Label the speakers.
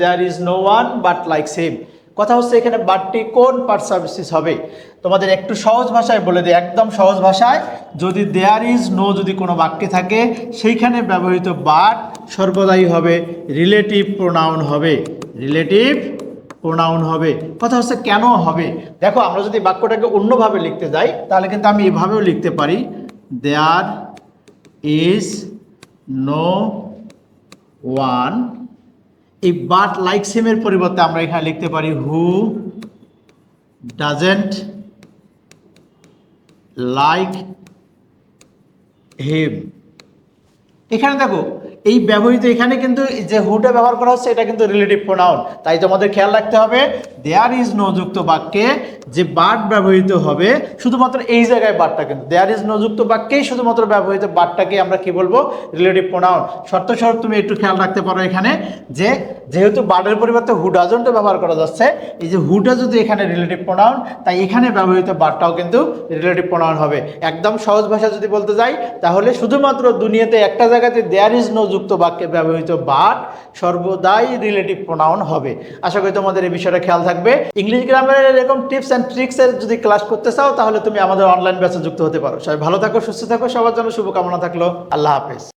Speaker 1: There is no one but like same কথা হচ্ছে এখানে বাটটি কোন পার্ট সার্ভিসেস হবে? তোমাদের একটু সহজ ভাষায় বলে দিই, একদম সহজ ভাষায়, যদি দেয়ার ইজ নো যদি কোনো বাক্যে থাকে, সেইখানে ব্যবহৃত বাট সর্বদাই হবে রিলেটিভ প্রোনাউন হবে রিলেটিভ প্রোনাউন হবে। কথা হচ্ছে কেন হবে? দেখো, আমরা যদি বাক্যটাকে অন্যভাবে লিখতে যাই, তাহলে কিন্তু আমি এভাবেও লিখতে পারি দেয়ার ইজ নো ওয়ান এই বাট লাইক সেমের পরিবর্তে আমরা এখানে লিখতে পারি হু ডাজেন্ট লাইক হেম এখানে দেখো এই ব্যবহৃত এখানে কিন্তু যে হুটা ব্যবহার করা হচ্ছে, এটা কিন্তু রিলেটিভ প্রোনাউন তাই তোমাদের খেয়াল রাখতে হবে দেয়ার ইজ নো যুক্ত বাক্যে যে বাট ব্যবহৃত হবে, শুধুমাত্র এই জায়গায় বাটটা কিন্তু। দেয়ার ইজ নো যুক্ত বাক্যেই শুধুমাত্র ব্যবহৃত বাটটাকে আমরা কি বলব? রিলেটিভ প্রোনাউন শর্ত স্বরূপ তুমি একটু খেয়াল রাখতে পারো এখানে যে, যেহেতু বার্ডের পরিবর্তে হুডাজনটা ব্যবহার করা যাচ্ছে, এই যে হুটা যদি এখানে রিলেটিভ প্রোনাউন তাই এখানে ব্যবহৃত বাটটাও কিন্তু রিলেটিভ প্রোনাউন হবে। একদম সহজ ভাষা যদি বলতে যাই, তাহলে শুধুমাত্র দুনিয়াতে একটা জায়গাতে দেয়ার ইজ নো যুক্ত বাক্যে ব্যবহৃত বাট সর্বদাই রিলেটিভ প্রোনাউন হবে। আশা করি তোমাদের এই বিষয়টা খেয়াল থাকবে। ইংলিশ গ্রামারের এরকম টিপস অ্যান্ড ট্রিক্সের যদি ক্লাস করতে চাও, তাহলে তুমি আমাদের অনলাইন ব্যাচে যুক্ত হতে পারো। সবাই ভালো থাকো, সুস্থ থাকো, সবার জন্য শুভকামনা থাকল। আল্লাহ হাফেজ।